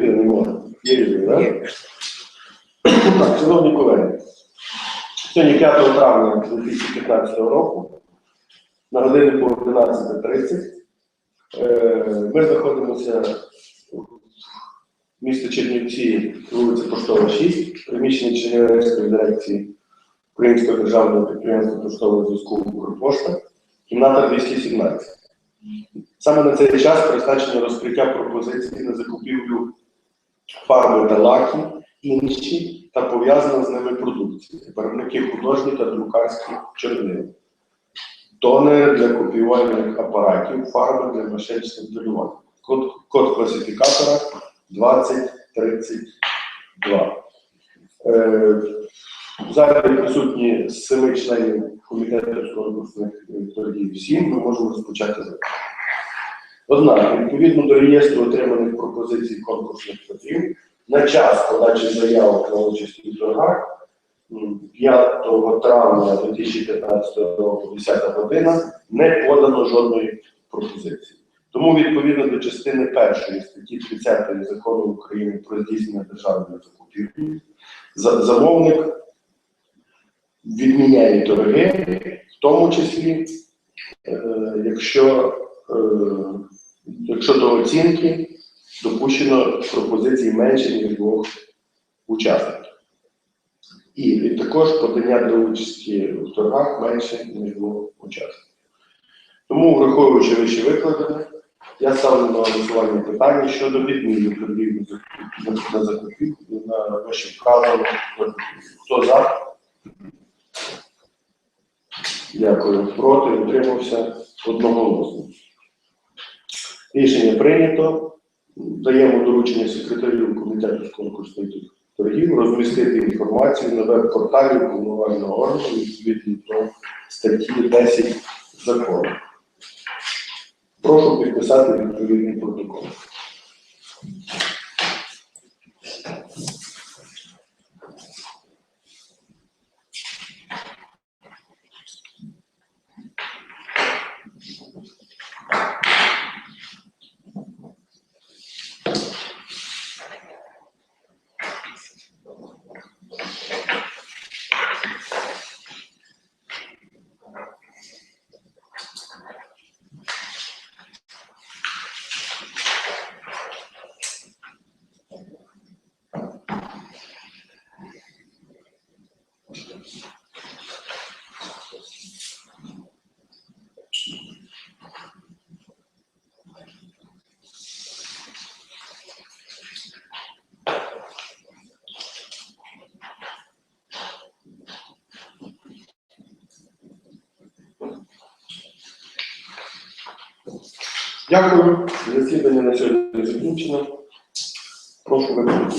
Юрій не може. Є Юрій, так? Так, шановні колеги, сьогодні 5 травня 2015 року, на годиннику 11.30. Е, Ми знаходимося в місті Чернівці, вулиця Поштова, 6, приміщення Чернівецької дирекції Українського державного підприємства поштового зв'язку «Укрпошта», кімната 217. Саме на цей час призначено розкриття пропозицій на закупівлю фарби та лаки, інші та пов'язана з ними продукції, виробники художні та друкарські чорнили, тонери для копіювальних апаратів, фарби для машинних моделювання. Код, код класифікатора 2032. Е, залі присутні семи членів комітету з конкурсних торгів. Сім ми можемо розпочати зараз. Однак, відповідно до реєстру отриманих пропозицій конкурсних торгів, на час подачі заявок на участь у торгах 5 травня 2015 року, 10 година, не подано жодної пропозиції. Тому відповідно до частини першої статті 30 закону України про здійснення державної закупівлі, замовник відміняє торги, в тому числі, е, якщо, е, якщо до оцінки допущено пропозицій менше, ніж двох учасників. І, також подання до участі в торгах менше, ніж двох учасників. Тому, враховуючи вище викладене, я ставлю на голосування питання щодо відміни закупівлю- на закупівлю на вище вказану. Хто за? Дякую. Проти, утримався одноголосно. Рішення прийнято. Даємо доручення секретарю комітету з конкурсної торгів розмістити інформацію на веб-порталі повноважного органу відповідно до статті 10 закону. Прошу підписати відповідний протокол. Дякую. Засідання на сьогодні закінчено. Прошу виконати.